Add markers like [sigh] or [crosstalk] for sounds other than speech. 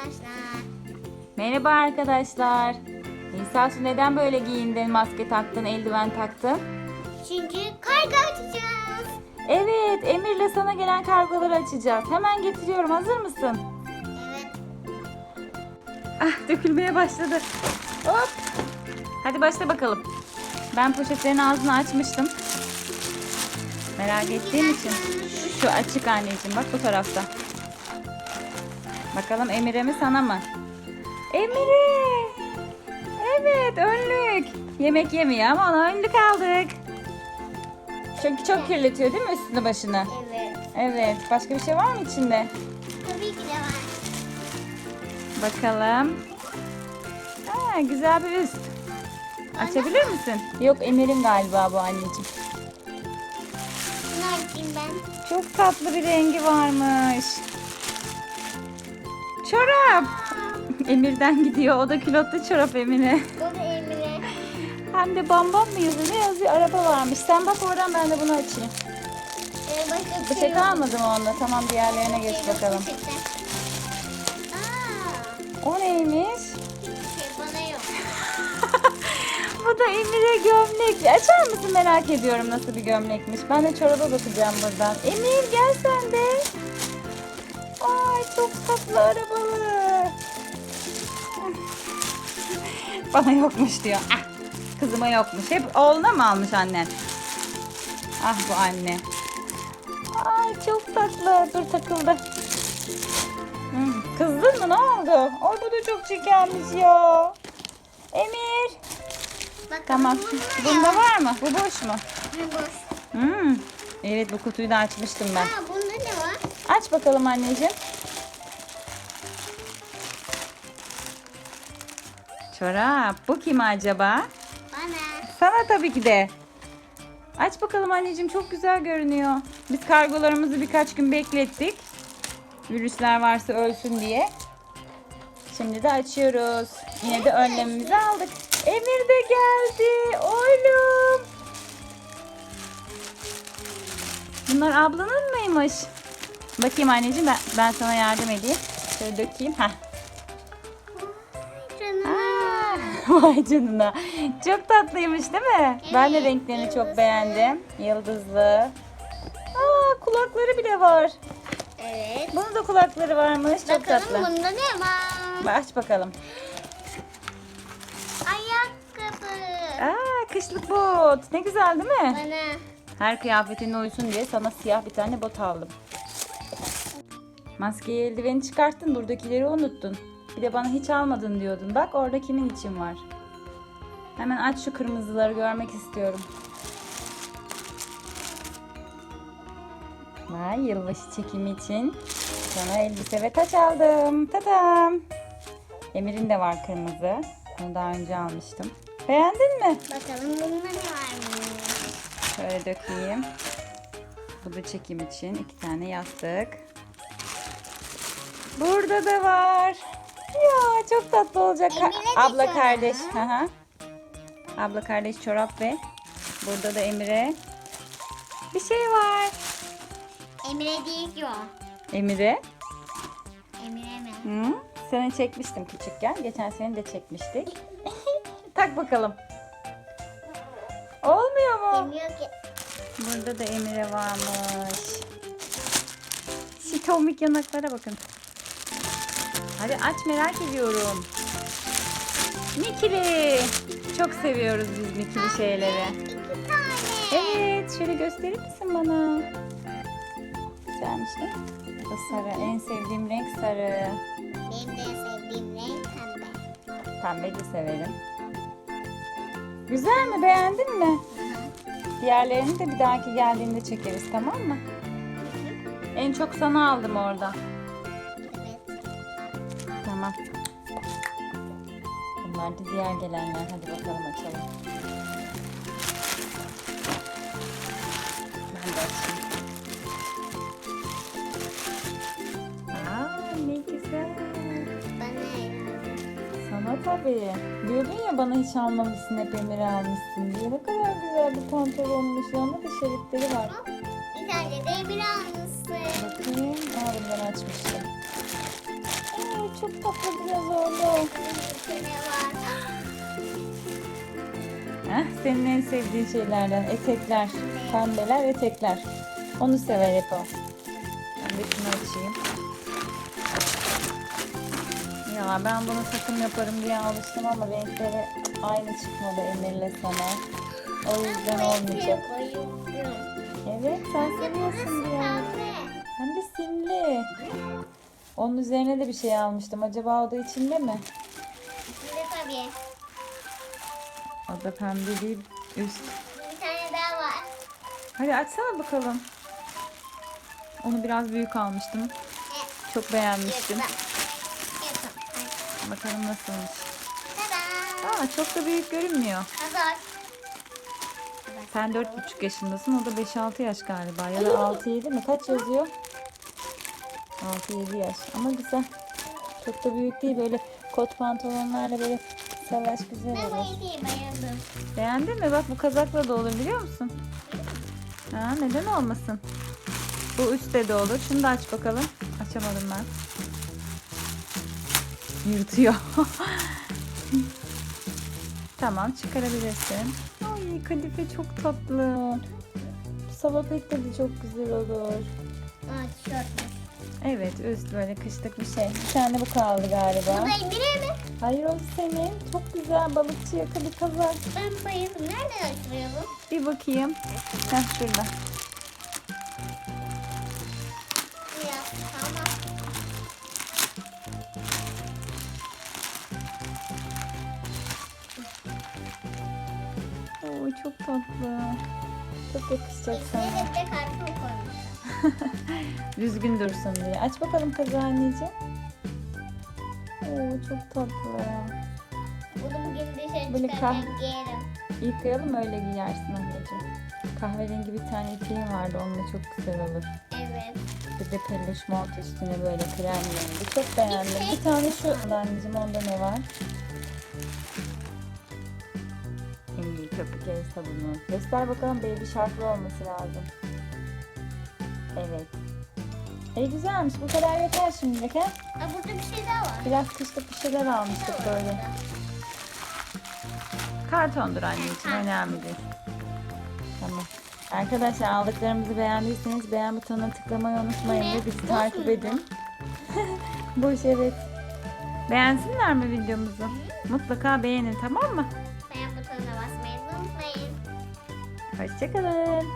arkadaşlar. Merhaba arkadaşlar. Nisa Su neden böyle giyindin, maske taktın, eldiven taktın? Çünkü kargo açacağız. Evet, Emir'le sana gelen kargoları açacağız. Hemen getiriyorum. Hazır mısın? Evet. Ah, dökülmeye başladı. Hop. Hadi başla bakalım. Ben poşetlerin ağzını açmıştım. Merak ettiğim için. Şu açık anneciğim. Bak bu tarafta. Bakalım Emir'e mi sana mı? Emir'e. Evet önlük. Yemek yemiyor ama ona önlük aldık. Çünkü çok kirletiyor değil mi üstünü başını? Evet. Evet. Başka bir şey var mı içinde? Tabii ki de var. Bakalım. Aa, güzel bir üst. Açabilir misin? Yok Emir'in galiba bu anneciğim. Bunu açayım ben. Çok tatlı bir rengi varmış. Çorap. Emir'den gidiyor. O da külotlu çorap Emir'e. Bu da Emine. Hem de bambam mı yazıyor? Ne yazıyor? Araba varmış. Sen bak oradan ben de bunu açayım. Ee, başka bir şey Bıçak yok. almadım onda. Tamam diğerlerine geç Şey yok bakalım. poşette. Aa, O neymiş? hiçbir şey bana yok. [laughs] Bu da Emir'e gömlek. Açar mısın merak ediyorum nasıl bir gömlekmiş. Ben de çoraba bakacağım buradan. Emir gel sen de. Ay çok tatlı arabalı. [laughs] Bana yokmuş diyor. Ah, kızıma yokmuş. Hep oğluna mı almış annen? Ah bu anne. Ay çok tatlı. Dur takıldı. Hmm, Kızdın mı? Ne oldu? Bu da çok çirkinmiş ya. Emir. Bakalım Tamam. bunda var mı? Bu boş mu? Bu boş. Hmm. Evet bu kutuyu da açmıştım ben. Aa, bunda ne var? Aç bakalım anneciğim. Çorap. Bu kim acaba? Bana. Sana tabii ki de. Aç bakalım anneciğim çok güzel görünüyor. Biz kargolarımızı birkaç gün beklettik. Virüsler varsa ölsün diye. Şimdi de açıyoruz. Yine de önlemimizi aldık. Emir de geldi. Oğlum. Bunlar ablanın mıymış? Bakayım anneciğim ben, ben sana yardım edeyim. Şöyle dökeyim. Heh. [laughs] Vay canına. Çok tatlıymış değil mi? Ben de renklerini çok beğendim. Yıldızlı. Aa, kulakları bile var. Evet. Bunun da kulakları varmış. Çok Bakalım tatlı. bunda ne var? Aç bakalım. Ayakkabı. Aa, kışlık bot. Ne güzel değil mi? Bana. Her kıyafetine uysun diye sana siyah bir tane bot aldım. Maskeyi eldiveni çıkarttın. Buradakileri unuttun. Bir de bana hiç almadın diyordun. Bak orada kimin için var. Hemen aç şu kırmızıları görmek istiyorum. Vay yılbaşı çekimi için sana elbise ve taç aldım. Tadam. Emir'in de var kırmızı. Bunu daha önce almıştım. Beğendin mi? Bakalım bunda ne var Şöyle dökeyim. Bu da çekim için iki tane yastık. Burada da var. Ya çok tatlı olacak. Emine de Abla çorap. kardeş. Hı. Abla kardeş çorap ve burada da Emire. Bir şey var. Emre değil ki o. Emire. Emre mi? Hı? Seni çekmiştim küçükken. Geçen sene de çekmiştik. [laughs] tak bakalım. Olmuyor mu? Bilmiyor ki. Burada da Emire varmış. Şu tomik yanaklara bakın. Hadi aç merak ediyorum. Mikili. Çok seviyoruz biz mikili şeyleri. İki tane. Evet şöyle gösterir misin bana? Güzelmiş değil mi? Bu sarı. En sevdiğim renk sarı. Benim de en sevdiğim renk pembe. Pembe de severim. Güzel mi? Beğendin mi? Diğerlerini de bir dahaki geldiğinde çekeriz tamam mı? En çok sana aldım orada. Tamam. Bunlar da diğer gelenler. Hadi bakalım açalım. Ben de açayım. Aa ne güzel. Sana tabii. Diyordun ya bana hiç almamışsın hep Emir'e almışsın diye. Ne kadar güzel bir pantolonmuş. Yanında da şeritleri var. Bir tane de Emre almışsın. Heh, senin en sevdiğin şeylerden etekler, pembeler, etekler. Onu sever hep o. Ben de şunu açayım. Ya ben bunu takım yaparım diye alıştım ama renkleri aynı çıkmadı Emir'le sana. O yüzden olmayacak. Evet sen seviyorsun diye. Hem de simli. Onun üzerine de bir şey almıştım. Acaba o da içinde mi? Da pembe değil üst. Bir tane daha var. Hadi açsana bakalım. Onu biraz büyük almıştım. Evet. Çok beğenmiştim. Yırtma. Yırtma. Bakalım nasılmış. Tada. Aa çok da büyük görünmüyor. Hazır. Sen 4,5 yaşındasın. O da 5-6 yaş galiba. Ya da 6-7 mi? Kaç yazıyor? 6-7 yaş. Ama güzel. Çok da büyük değil. Böyle kot pantolonlarla böyle savaş güzel Ben olur. hediyeyi bayıldım. Beğendin mi? Bak bu kazakla da olur biliyor musun? Ha, neden olmasın? Bu üstte de olur. Şunu da aç bakalım. Açamadım ben. Yırtıyor. [laughs] tamam çıkarabilirsin. Ay kadife çok tatlı. Salopette de çok güzel olur. Aa tişört. Evet üst böyle kışlık bir şey. Bir tane bu kaldı galiba. Bu da Emir'e mi? Hayır o senin. Çok güzel balıkçı yaka bir kazak. Ben bayıldım. Nereden açılıyor bu? Bir bakayım. Heh şurada. Ya tamam. Oo çok tatlı. Çok yakışacak sana. İçine de bir de karpuz koymuşlar. [laughs] Düzgün dursun diye. Aç bakalım kazağı anneciğim. Oo çok tatlı. Bunu bugün dışarı Böyle çıkarken kah- giyerim. Yıkayalım öyle giyersin anneciğim. Kahverengi bir tane ipeğim vardı. Onunla çok güzel olur. Evet. Bir de peluş mont üstüne böyle krem rengi. Çok beğendim. Bir tane şu anneciğim onda ne var? İyi köpük el sabunu. Göster bakalım baby şarklı olması lazım. Evet. E güzelmiş. Bu kadar yeter şimdilik ha. Aa, burada bir şey daha var. Biraz kışlık bir şeyler almıştık böyle. Kartondur anneciğim. Önemli değil. Tamam. Arkadaşlar aldıklarımızı beğendiyseniz beğen butonuna tıklamayı unutmayın ve bizi takip edin. [laughs] Boş evet. Beğensinler mi videomuzu? Mutlaka beğenin tamam mı? Beğen butonuna basmayı unutmayın. Hoşçakalın.